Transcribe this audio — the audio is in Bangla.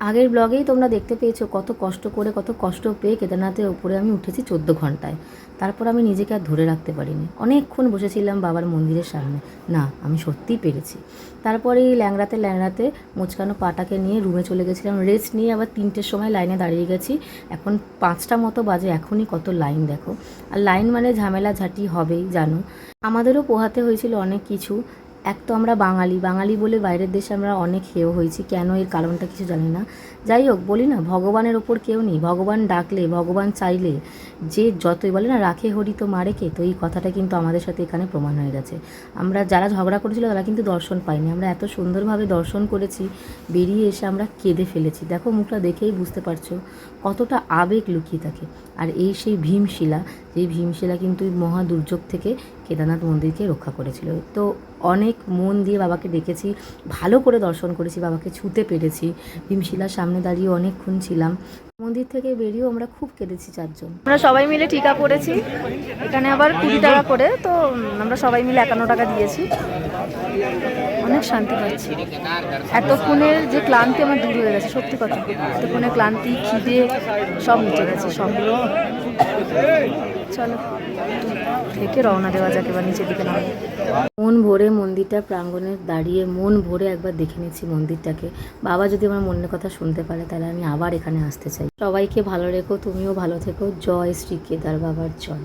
আগের ব্লগেই তোমরা দেখতে পেয়েছ কত কষ্ট করে, কত কষ্ট পেয়ে কেদারনাথের ওপরে আমি উঠেছি চোদ্দ ঘন্টায় তারপর আমি নিজেকে আর ধরে রাখতে পারিনি। অনেকক্ষণ বসেছিলাম বাবার মন্দিরের সামনে। না, আমি সত্যিই পেরেছি। তারপরে এই ল্যাংড়াতে ল্যাংড়াতে মোচকানো পাটাকে নিয়ে রুমে চলে গেছিলাম। রেস্ট নিয়ে আবার তিনটের সময় লাইনে দাঁড়িয়ে গেছি। এখন পাঁচটা মতো বাজে, এখনই কত লাইন দেখো। আর লাইন মানে ঝামেলা ঝাঁটি হবেই, জানো। আমাদেরও পোহাতে হয়েছিল অনেক কিছু। এক তো আমরা বাঙালি বাঙালি বলে বাইরের দেশে আমরা অনেক হেয় হয়েছি, কেন এর কারণটা কিছু জানি না। যাই হোক, বলি না, ভগবানের ওপর কেউ নেই, ভগবান ডাকলে, ভগবান চাইলে যে যতই বলে না, রাখে হরি তো মারে কে, তো এই কথাটা কিন্তু আমাদের সাথে এখানে প্রমাণ হয়ে গেছে। আমরা যারা ঝগড়া করেছিল তারা কিন্তু দর্শন পাইনি আমরা এত সুন্দরভাবে দর্শন করেছি, বেরিয়ে এসে আমরা কেঁদে ফেলেছি। দেখো মুখটা দেখেই বুঝতে পারছ কতটা আবেগ লুকিয়ে থাকে। আর এই সেই ভীমশিলা যেই ভীমশিলা কিন্তু মহা দুর্যোগ থেকে কেদারনাথ মন্দিরকে রক্ষা করেছিল। তো অনেক মন দিয়ে বাবাকে ডেকেছি, ভালো করে দর্শন করেছি, বাবাকে ছুতে পেরেছি। ভীমশিলার সামনে দাঁড়িয়ে অনেকক্ষণ ছিলাম। মন্দির থেকে বেরিয়েও আমরা খুব কেঁদেছি চারজন। আমরা সবাই মিলে টিকা পড়েছি। এখানে আবার কুড়ি টাকা করে, তো আমরা সবাই মিলে একান্ন টাকা দিয়েছি। অনেক শান্তি পাচ্ছি। এতক্ষণের যে ক্লান্তি আমার দূর হয়ে গেছে, সত্যি কথা। এতক্ষণের ক্লান্তি, খিদে, সব মিটে গেছে, সব চলো, থেকে রওনা দেওয়া যাক এবার নিচের দিকে নামো। মন ভরে মন্দিরটা প্রাঙ্গণে দাঁড়িয়ে মন ভরে একবার দেখে নিচ্ছি মন্দিরটাকে। বাবা যদি আমার মনের কথা শুনতে পারে, তাহলে আমি আবার এখানে আসতে চাই। সবাইকে ভালো রেখো, তুমিও ভালো থেকো। জয় শ্রী কেদার বাবার জয়